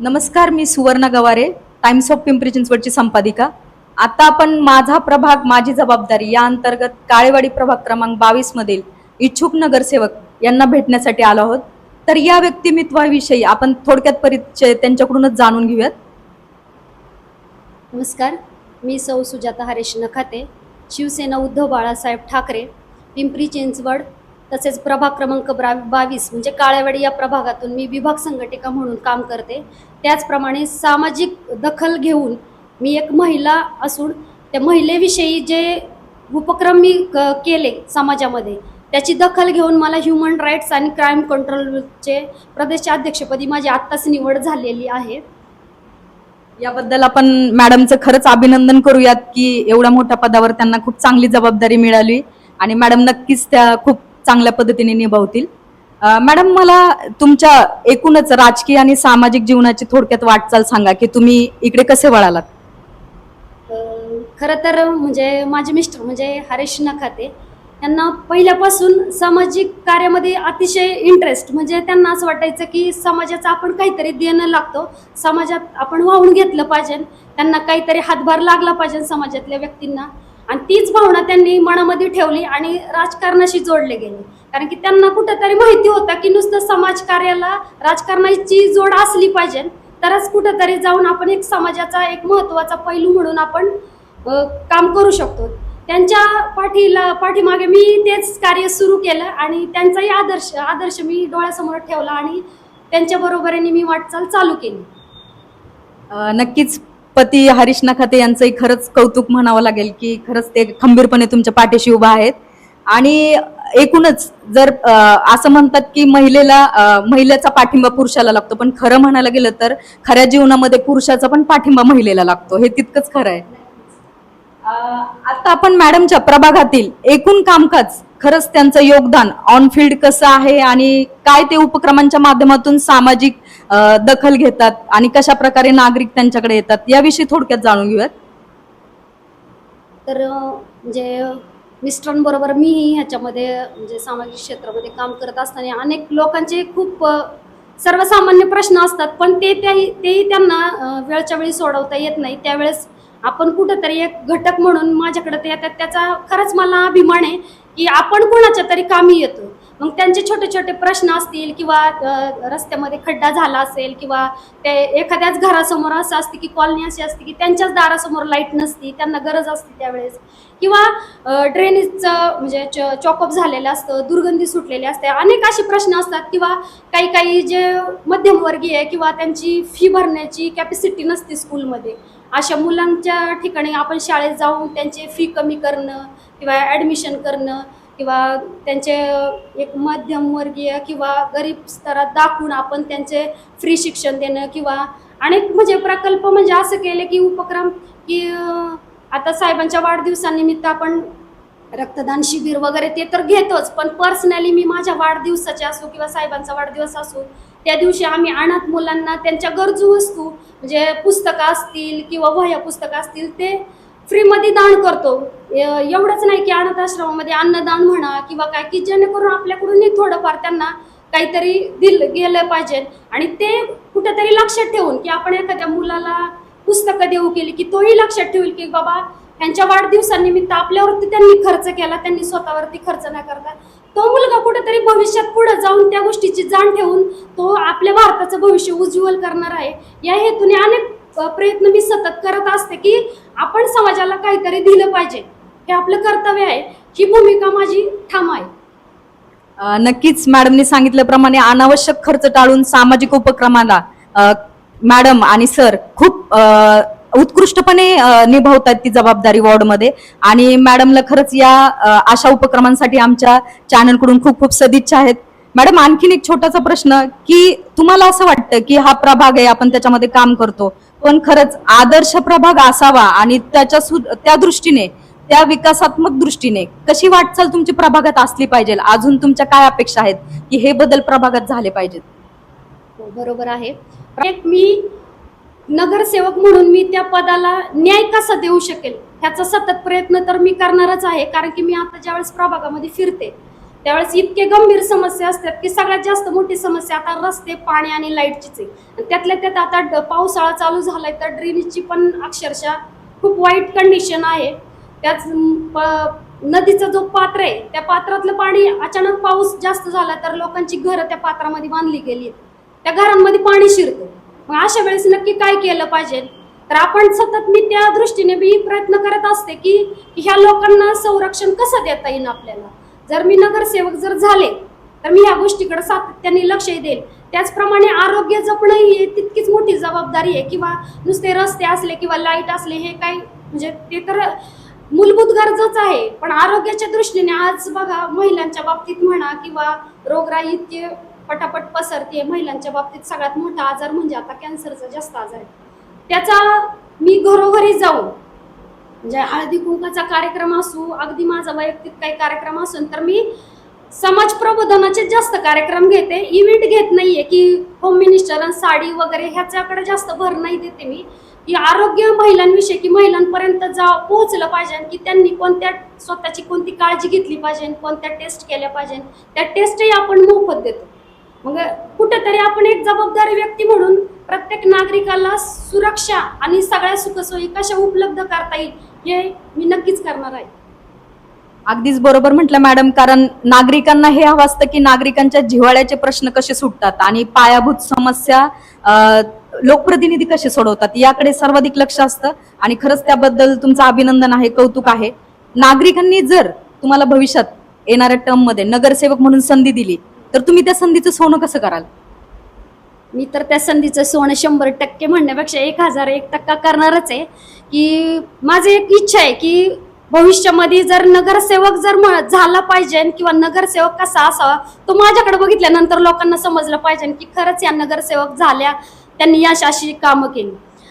नमस्कार मी Suvarna Gaware Times of Pimpri चिंचवडची संपादिका. आता आपण माझा प्रभाग माझी जबाबदारी या अंतर्गत काळेवाडी प्रभाग क्रमांक बावीस मधील इच्छुक नगरसेवक यांना भेटण्यासाठी आलो आहोत. तर या व्यक्तिमत्वाविषयी आपण थोडक्यात परिचय त्यांच्याकडूनच जाणून घेऊयात. नमस्कार मी सौ सुजाता हरेश नखाते शिवसेना उद्धव बाळासाहेब ठाकरे पिंपरी चिंचवड तसेच प्रभाग क्रमांक ब्रा बावीस म्हणजे काळ्यावाडी या प्रभागातून मी विभाग संघटिका म्हणून काम करते. त्याचप्रमाणे सामाजिक दखल घेऊन मी एक महिला असून त्या महिलेविषयी जे उपक्रम मी क केले समाजामध्ये त्याची दखल घेऊन मला ह्युमन राईट्स आणि क्राईम कंट्रोलचे प्रदेशाध्यक्षपदी माझी आत्ताच निवड झालेली आहे. याबद्दल आपण मॅडमचं खरंच अभिनंदन करूयात की एवढ्या मोठ्या पदावर त्यांना खूप चांगली जबाबदारी मिळाली. आणि मॅडम नक्कीच त्या खूप चांगल्या पद्धतीने निभावतील. मॅडम मला तुमच्या एकूणच राजकीय आणि सामाजिक जीवनाची थोडक्यात वाटचाल सांगा की तुम्ही इकडे कसे वळालात? अं, खरं तर म्हणजे माझे मिस्टर म्हणजे हरेश नखाते यांना पहिल्यापासून सामाजिक कार्यामध्ये अतिशय इंटरेस्ट म्हणजे त्यांना असं वाटायचं की समाजाचं आपण काहीतरी देणं लागतो समाजात आपण वाहून घेतलं पाहिजे त्यांना काहीतरी हातभार लागला पाहिजे समाजातल्या व्यक्तींना. आणि तीच भावना त्यांनी मनामध्ये ठेवली आणि राजकारणाशी जोडले गेले. कारण की त्यांना कुठंतरी माहिती होतं की नुसतं समाजकार्याला राजकारणाची जोड असली पाहिजे तरच कुठंतरी जाऊन आपण एक समाजाचा एक महत्त्वाचा पैलू म्हणून आपण काम करू शकतो. त्यांच्या पाठीला पाठीमागे मी तेच कार्य सुरू केलं आणि त्यांचाही आदर्श आदर्श मी डोळ्यासमोर ठेवला आणि त्यांच्या बरोबरीने मी वाटचाल चालू केली. नक्कीच पती हरीश नखाते यांचंही खरंच कौतुक म्हणावं लागेल की खरंच ते खंबीरपणे तुमच्या पाठीशी उभा आहेत. आणि एकूणच जर असं म्हणतात की महिलेला महिलेचा पाठिंबा पुरुषाला लागतो पण खरं म्हणायला गेलं तर खऱ्या जीवनामध्ये पुरुषाचा पण पाठिंबा महिलेला लागतो हे तितकंच खरं आहे. आता आपण मॅडमच्या प्रभागातील एकूण कामकाज खरंच त्यांचं योगदान ऑन फील्ड कसं आहे आणि काय ते उपक्रमांच्या माध्यमातून सामाजिक दखल घेतात आणि कशा प्रकारे नागरिक त्यांच्याकडे येतात याविषयी थोडक्यात जाणून घेऊयात. तर म्हणजे मिस्टरांबरोबर मीही ह्याच्यामध्ये म्हणजे सामाजिक क्षेत्रामध्ये काम करत असताना अनेक लोकांचे खूप सर्वसामान्य प्रश्न असतात पण ते त्याही तेही त्यांना वेळच्या वेळी सोडवता येत नाही. त्यावेळेस आपण कुठंतरी एक घटक म्हणून माझ्याकडे ते येतात. त्याचा खरंच मला अभिमान आहे की आपण कोणाच्या तरी कामी येतो. मग त्यांचे छोटे छोटे प्रश्न असतील किंवा रस्त्यामध्ये खड्डा झाला असेल किंवा ते एखाद्याच घरासमोर असं असते की कॉलनी अशी असते की त्यांच्याच दारासमोर लाइट नसती त्यांना गरज असते त्यावेळेस. किंवा ड्रेनेजचं म्हणजे चॉकअप झालेलं असतं दुर्गंधी सुटलेली असते अनेक असे प्रश्न असतात किंवा काही काही जे मध्यमवर्गीय किंवा त्यांची फी भरण्याची कॅपॅसिटी नसते स्कूलमध्ये अशा मुलांच्या ठिकाणी आपण शाळेत जाऊन त्यांचे फी कमी करणं किंवा ॲडमिशन करणं किंवा त्यांचे एक मध्यमवर्गीय किंवा गरीब स्तरात दाखवून आपण त्यांचे फ्री शिक्षण देणं किंवा अनेक म्हणजे प्रकल्प म्हणजे असं केले की उपक्रम की आता साहेबांच्या वाढदिवसानिमित्त आपण रक्तदान शिबिर वगैरे ते तर घेतोच पण पर्सनली मी माझ्या वाढदिवसाचे असो किंवा साहेबांचा वाढदिवस असो त्या दिवशी आम्ही अनाथ मुलांना त्यांच्या गरजू वस्तू म्हणजे पुस्तकं असतील किंवा वह्या पुस्तकं असतील ते फ्रीमध्ये दान करतो. एवढंच नाही की अनाथ आश्रमामध्ये अन्नदान म्हणा किंवा काय की जेणेकरून आपल्याकडूनही थोडंफार त्यांना काहीतरी दिलं गेलं पाहिजे. आणि ते कुठेतरी लक्षात ठेवून की आपण एखाद्या मुलाला पुस्तकं देऊ केली की तोही लक्षात ठेवेल की बाबा त्यांच्या वाढदिवसानिमित्त आपल्यावरती त्यांनी खर्च केला त्यांनी स्वतःवरती खर्च न करता. तो मुलगा कुठेतरी भविष्यात पुढे जाऊन त्या गोष्टीची जाण ठेवून तो आपल्या भारताचं भविष्य उज्ज्वल करणार आहे. या हेतूने अनेक प्रयत्न मी सतत करत असते की आपण समाजाला काहीतरी दिलं पाहिजे. हे आपलं कर्तव्य आहे. ही भूमिका माझी ठाम आहे. नक्कीच मॅडमने सांगितल्याप्रमाणे अनावश्यक खर्च टाळून सामाजिक उपक्रमाला मॅडम आणि सर खूप उत्कृष्टपणे निभावतात ती जबाबदारी वॉर्डमध्ये. आणि मॅडमला खरंच या अशा उपक्रमांसाठी आमच्या चॅनलकडून खूप खूप सदिच्छा आहेत. मॅडम आणखीन एक छोटासा प्रश्न की तुम्हाला असं वाटतं की हा प्रभाग आहे आपण त्याच्यामध्ये काम करतो पण खरंच आदर्श प्रभाग असावा आणि त्याच्या सु- त्या दृष्टीने त्या विकासात्मक दृष्टीने कशी वाटचाल तुमची प्रभागात असली पाहिजे? अजून तुमच्या काय अपेक्षा आहेत की हे बदल प्रभागात झाले पाहिजेत? हो, बरोबर आहे. मी नगरसेवक म्हणून मी त्या पदाला न्याय कसा देऊ शकेल? ह्याचा सतत प्रयत्न तर मी करणारच आहे कारण की मी आता ज्यावेळेस प्रभागामध्ये फिरते त्यावेळेस इतके गंभीर समस्या असतात की सगळ्यात जास्त मोठी समस्या आता रस्ते पाणी आणि लाईटचीच आहे. आणि त्यातल्या त्यात आता पावसाळा चालू झालाय तर ड्रेनेजची पण अक्षरशः खूप वाईट कंडिशन आहे. त्याच नदीचा जो पात्र आहे त्या पात्रातलं पाणी अचानक पाऊस जास्त झाला तर लोकांची घरं त्या पात्रामध्ये बांधली गेली त्या घरांमध्ये पाणी शिरतं. मग अशा वेळेस नक्की काय केलं पाहिजे? तर आपण सतत मी त्या दृष्टीने मी प्रयत्न करत असते की ह्या लोकांना संरक्षण कसं देता येईल आपल्याला? जर मी नगरसेवक जर झाले तर मी या गोष्टीकडे सातत्याने लक्षही देईल त्याचप्रमाणे आरोग्य जपणं ही तितकीच मोठी जबाबदारी आहे. किंवा नुसते रस्ते असले किंवा लाइट असले हे काही म्हणजे ते तर मूलभूत गरजच आहे. पण आरोग्याच्या दृष्टीने आज बघा महिलांच्या बाबतीत म्हणा किंवा रोगराई इतके पटापट पसरते महिलांच्या बाबतीत सगळ्यात मोठा आजार म्हणजे आता कॅन्सरचा जास्त आजार आहे. त्याचा मी घरोघरी जाऊन म्हणजे हळदी कुंकाचा कार्यक्रम असू अगदी माझा वैयक्तिक काही कार्यक्रम असून तर मी समाज प्रबोधनाचे जास्त कार्यक्रम घेते. इव्हेंट घेत नाहीये की होम मिनिस्टर साडी वगैरे ह्याच्याकडे जास्त भर नाही देते मी. की आरोग्य महिलांविषयी की महिलांपर्यंत जा पोहोचलं पाहिजे की त्यांनी कोणत्या स्वतःची कोणती काळजी घेतली पाहिजे कोणत्या टेस्ट केल्या पाहिजे त्या टेस्टही आपण मोफत देतो. मग कुठेतरी आपण एक जबाबदारी व्यक्ती म्हणून प्रत्येक नागरिकाला सुरक्षा आणि सगळ्या सुखसोयी कशा उपलब्ध करता येईल हे मी नक्कीच करणार आहे. अगदीच बरोबर म्हटलं मॅडम कारण नागरिकांना हे हवं असतं की नागरिकांच्या जिव्हाळ्याचे प्रश्न कसे सुटतात आणि पायाभूत समस्या लोकप्रतिनिधी कसे सोडवतात याकडे सर्वाधिक लक्ष असतं. आणि खरंच त्याबद्दल तुमचं अभिनंदन आहे कौतुक आहे. नागरिकांनी जर तुम्हाला भविष्यात येणाऱ्या टर्ममध्ये नगरसेवक म्हणून संधी दिली तर तुम्ही त्या संधीचं सोनं कसं कराल? मी तर त्या संधीचं सोनं शंभर टक्के म्हणण्यापेक्षा एक हजार एक टक्का करणारच आहे. की माझी एक इच्छा आहे की भविष्यामध्ये जर नगरसेवक जर म- झाला पाहिजे किंवा नगरसेवक कसा असावा तो माझ्याकडे बघितल्यानंतर लोकांना समजलं पाहिजे की खरंच या नगरसेवक झाल्या त्यांनी या अशी कामं केली.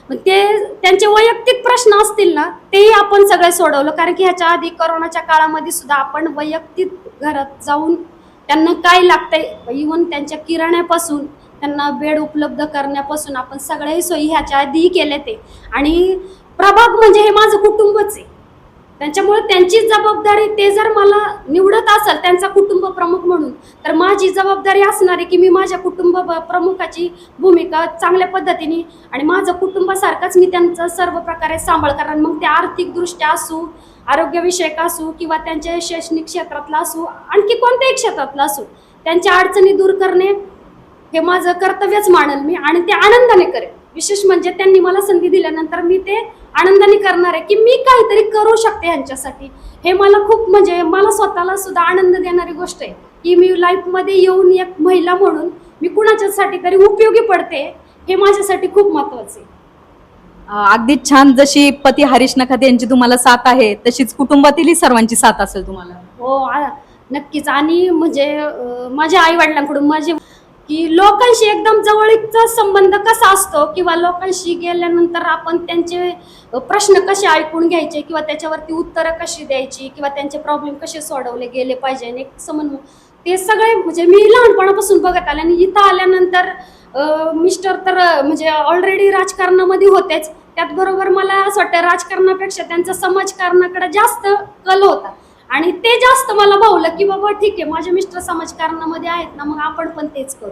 मग ते त्यांचे वैयक्तिक प्रश्न असतील ना तेही आपण सगळे सोडवलं. कारण की ह्याच्या आधी करोनाच्या काळामध्ये सुद्धा आपण वैयक्तिक घरात जाऊन त्यांना काय लागतंय? इवन त्यांच्या किराण्यापासून त्यांना बेड उपलब्ध करण्यापासून आपण सगळ्याही सोयी ह्याच्या आधीही केले ते. आणि प्रभाग म्हणजे हे माझं कुटुंबच आहे. त्यांच्यामुळे त्यांची जबाबदारी ते जर मला निवडत असेल त्यांचा कुटुंब प्रमुख म्हणून तर माझी जबाबदारी असणार आहे की मी माझ्या कुटुंब ब- प्रमुखाची भूमिका चांगल्या पद्धतीने आणि माझं कुटुंबासारखंच मी त्यांचा सर्व प्रकारे सांभाळ कारण मग ते आर्थिकदृष्ट्या असू आरोग्यविषयक असू किंवा त्यांच्या शैक्षणिक क्षेत्रातला असू आणखी कोणत्याही क्षेत्रातला असू त्यांच्या अडचणी दूर करणे हे माझं कर्तव्यच मानल मी आणि ते आनंदाने करेन. विशेष म्हणजे त्यांनी मला संधी दिल्यानंतर मी ते आनंदाने करणार आहे की मी काहीतरी करू शकते यांच्यासाठी हे मला खूप म्हणजे मला स्वतःला सुद्धा आनंद देणारी गोष्ट आहे की मी लाईफमध्ये येऊन एक महिला म्हणून मी कुणाच्यासाठी तरी उपयोगी पडते हे माझ्यासाठी खूप महत्वाचं आहे. अं, अगदीच छान. जशी पती हरीश नखाते यांची तुम्हाला साथ आहे तशीच कुटुंबातीलही सर्वांची साथ असेल तुम्हाला. हो आ- नक्कीच. आणि म्हणजे अं, माझ्या आई वडिलांकडून माझे की लोकांशी एकदम जवळीकचा संबंध कसा असतो किंवा लोकांशी गेल्यानंतर आपण त्यांचे प्रश्न कसे ऐकून घ्यायचे किंवा त्याच्यावरती उत्तरं कशी द्यायची किंवा त्यांचे प्रॉब्लेम कसे सोडवले गेले पाहिजे आणि समन्वय. ते सगळे म्हणजे मी लहानपणापासून बघत आले आणि इथं आल्यानंतर मिस्टर तर म्हणजे ऑलरेडी राजकारणामध्ये होतेच. त्याचबरोबर मला असं वाटतं राजकारणापेक्षा त्यांचा समाजकारणाकडे जास्त कल होता. आणि ते जास्त मला भावलं की बाबा ठीक आहे माझे मिस्टर समाजकारणामध्ये आहेत ना मग आपण पण तेच करू.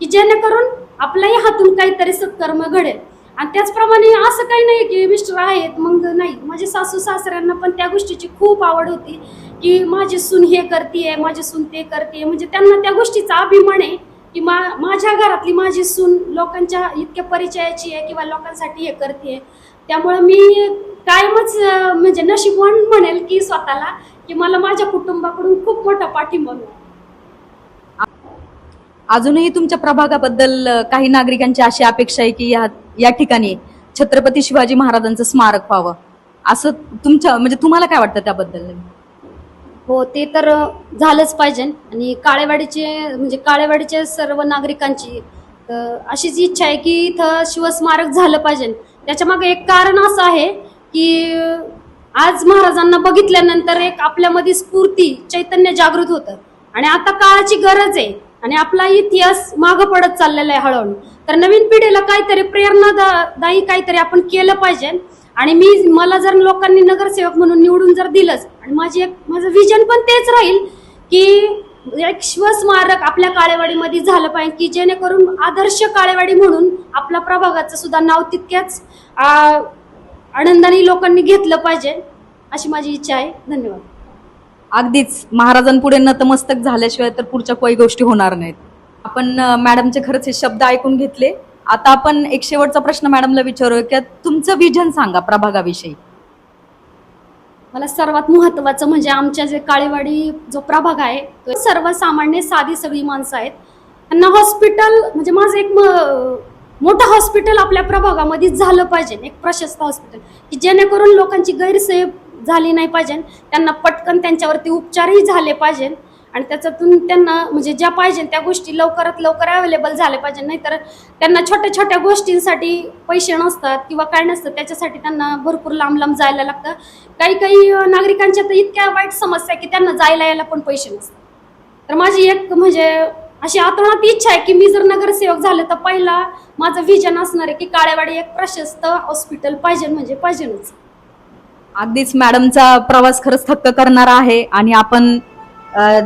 की जेणेकरून आपल्याही हातून काहीतरी सत्कर्म घडेल. आणि त्याचप्रमाणे असं काही नाही की मिस्टर आहेत मग नाही. माझे सासू सासऱ्यांना पण त्या गोष्टीची खूप आवड होती की माझी सून हे करते माझी सून ते करते म्हणजे त्यांना त्या गोष्टीचा अभिमान आहे की मा माझ्या घरातली माझी सून लोकांच्या इतक्या परिचयाची आहे किंवा लोकांसाठी हे करते त्यामुळे मी कायमच म्हणजे नशीबवान म्हणेल की स्वतःला की मला माझ्या कुटुंबाकडून खूप मोठा पाठिंबा मिळाला अजूनही तुमच्या प्रभागाबद्दल काही नागरिकांची अशी अपेक्षा आहे की या या ठिकाणी छत्रपती शिवाजी महाराजांचं स्मारक व्हावं. असं तुमच्या म्हणजे तुम्हाला काय वाटतं त्याबद्दल हो ते तर झालंच पाहिजे. आणि काळेवाडीचे म्हणजे काळेवाडीचे सर्व नागरिकांची अशीच इच्छा आहे की इथं शिवस्मारक झालं पाहिजे. त्याच्यामागे एक कारण असं आहे की आज महाराजांना बघितल्यानंतर एक आपल्यामध्ये स्फूर्ती चैतन्य जागृत होतं. आणि आता काळाची गरज आहे आणि आपला इतिहास मागं पडत चाललेला आहे हळूहळू. तर नवीन पिढीला काहीतरी प्रेरणादायी काहीतरी आपण केलं पाहिजे. आणि मी मला जर लोकांनी नगरसेवक म्हणून निवडून जर दिलंच आणि माझी एक माझं विजन पण तेच राहील की एक शिवस्मारक आपल्या काळेवाडीमध्ये झालं पाहिजे की जेणेकरून आदर्श काळेवाडी म्हणून आपल्या प्रभागाचं सुद्धा नाव तितक्याच आनंदाने लोकांनी घेतलं पाहिजे अशी माझी इच्छा आहे. धन्यवाद. अगदीच. महाराजांपुढे नतमस्तक झाल्याशिवाय तर पुढच्या काही गोष्टी होणार नाहीत. आपण मॅडमचे खरंच हे शब्द ऐकून घेतले. आता आपण एक शेवटचा प्रश्न मॅडमला विचारूया की तुमचं विजन सांगा प्रभागाविषयी. मला सर्वात महत्त्वाचं म्हणजे आमच्या जे काळेवाडी जो प्रभाग आहे तो सर्वसामान्य साधी सगळी माणसं आहेत. त्यांना हॉस्पिटल म्हणजे माझं एक म- मोठं हॉस्पिटल आपल्या प्रभागामध्ये झालं पाहिजे. एक प्रशस्त हॉस्पिटल की जेणेकरून लोकांची गैरसोय झाली नाही पाहिजे. त्यांना पटकन त्यांच्यावरती उपचारही झाले पाहिजे. आणि त्याच्यातून त्यांना म्हणजे ज्या पाहिजे त्या गोष्टी लवकरात लवकर अवेलेबल झाल्या पाहिजे. नाहीतर त्यांना छोट्या छोट्या गोष्टींसाठी पैसे नसतात किंवा काय नसतं. त्याच्यासाठी त्यांना भरपूर लांब लांब जायला लागतं. काही काही नागरिकांच्या तर इतक्या वाईट समस्या की त्यांना जायला यायला पण पैसे नसतात. तर माझी एक म्हणजे अशी आतोनात इच्छा आहे की मी जर नगरसेवक झाले तर पहिला माझं विजन असणार आहे की काळेवाडी एक प्रशस्त हॉस्पिटल पाहिजे म्हणजे पाहिजेच अगदीच मॅडमचा प्रवास खरंच थक्क करणारा आहे आणि आपण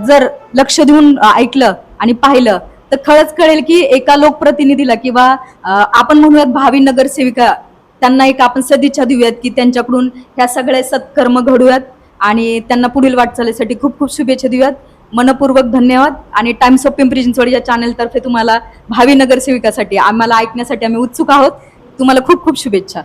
जर लक्ष देऊन ऐकलं आणि पाहिलं तर खरंच कळेल की एका लोकप्रतिनिधीला किंवा आपण म्हणूयात भावी नगरसेविका त्यांना एक आपण सदिच्छा देऊयात की त्यांच्याकडून ह्या सगळ्या सत्कर्म घडूयात आणि त्यांना पुढील वाटचालीसाठी खूप खूप शुभेच्छा देऊयात. मनपूर्वक धन्यवाद. आणि टाइम्स ऑफ पिंपरी चिंचवड या चॅनलतर्फे तुम्हाला भावी नगरसेविकासाठी आम्हाला ऐकण्यासाठी आम्ही उत्सुक आहोत. तुम्हाला खूप खूप शुभेच्छा.